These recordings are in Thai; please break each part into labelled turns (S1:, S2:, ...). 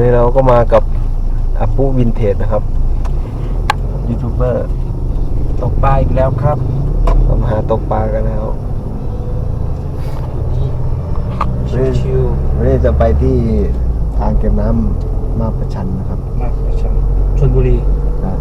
S1: วันนี้เราก็มากับอาปุวินเทจนะครับยูทูบเบอร์
S2: ตกปลาอีกแล้วครับ
S1: เรามาหาตกปลากันแล้ว
S2: วันนี้ชิว
S1: วันนี้จะไปที่ทางเก็บน้ำมาประชันนะครับ
S2: ๆมากประชันชนบุรี
S1: นะ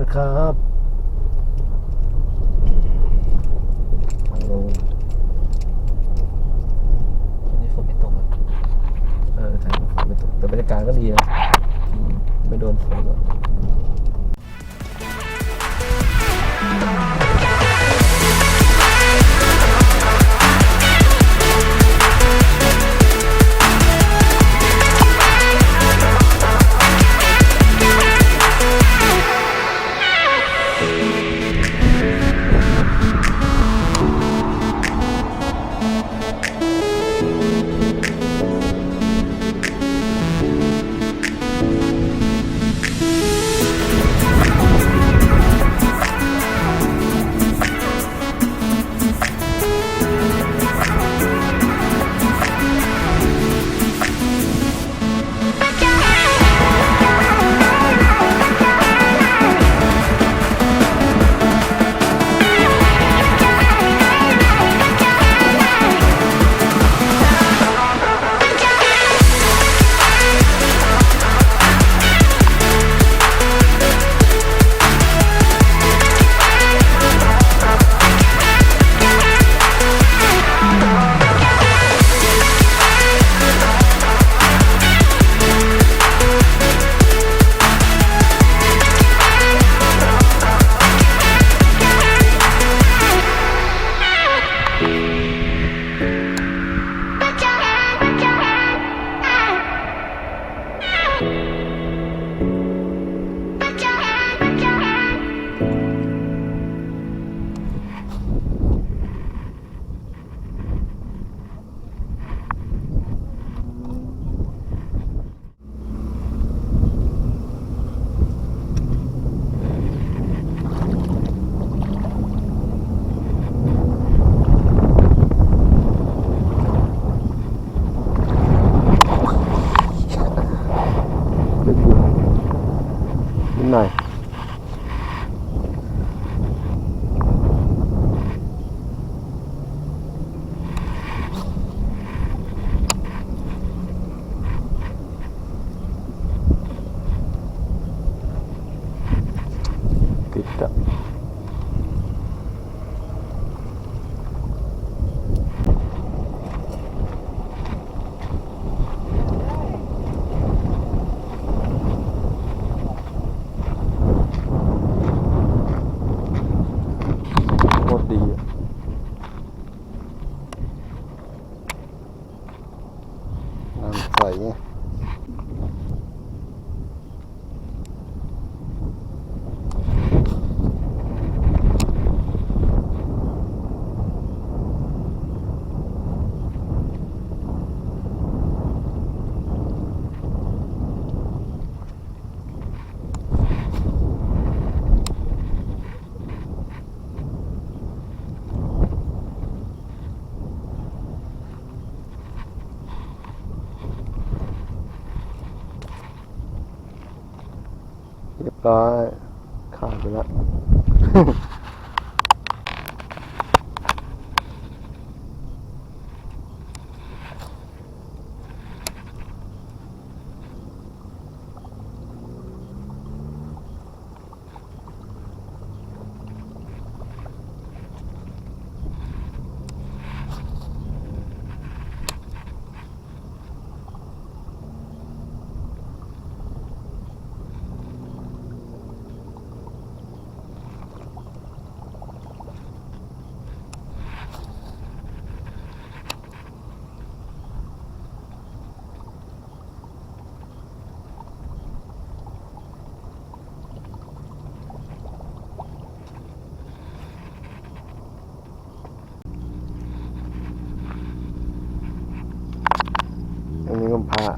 S1: นะครับ
S2: ติ
S1: ร้อยขาดไปแล้ว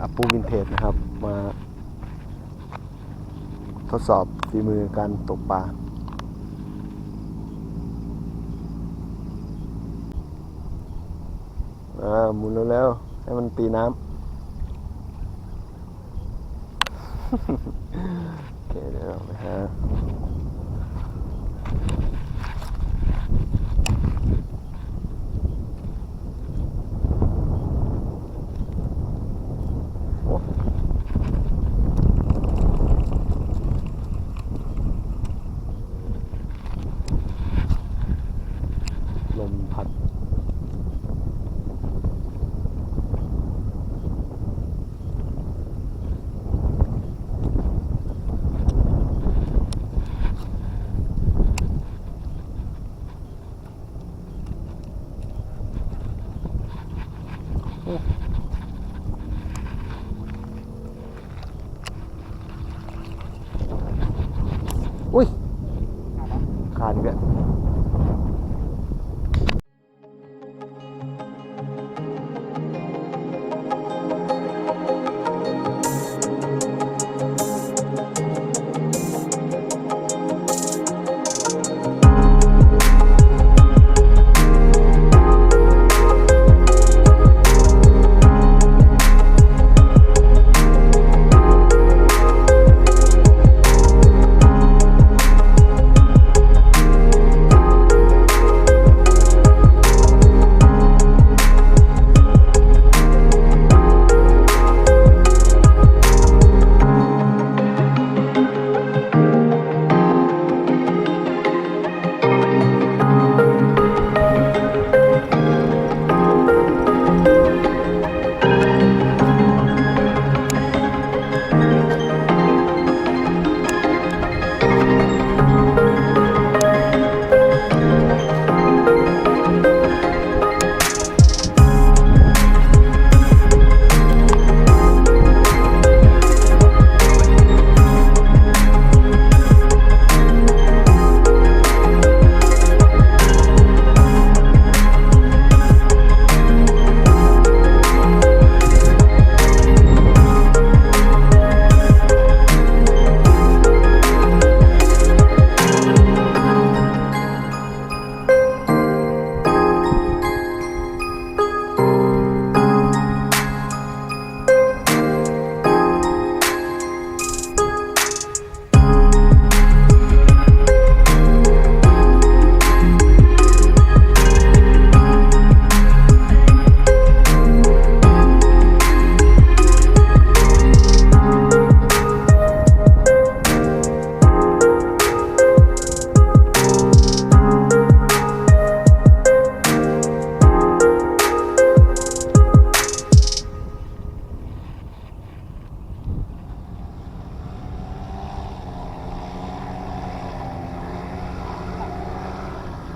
S1: อ วินเทจนะครับ มาทดสอบฝีมือการตกปลาอ่าหมุนเร็วๆให้มันตีน้ำโอเคเดี๋ยวเราไปหา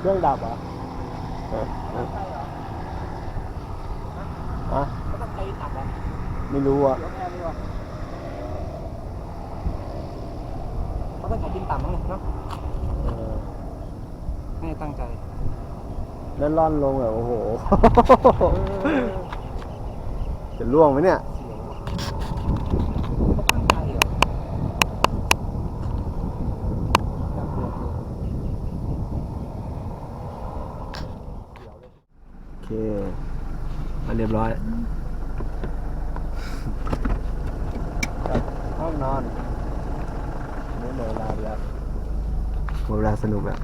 S1: เครื่องดับเหรอฮะฮะฮะ
S2: ก็ต้องใจต่ำอะ
S1: ไม่รู้อะ
S2: ยกแอร์ดีกว่าเขาต้องใจกินต่ำมั้งเนี่ยเนาะ
S1: เออ
S2: ไม่ได้ตั้งใจ
S1: แล้วล่อนลงอะโอ้โห จะล่วงไหมเนี่ย
S2: ร้อย ห้องน
S1: อนไม่เหลือเลาแล้วมเวลาสนุกแบบ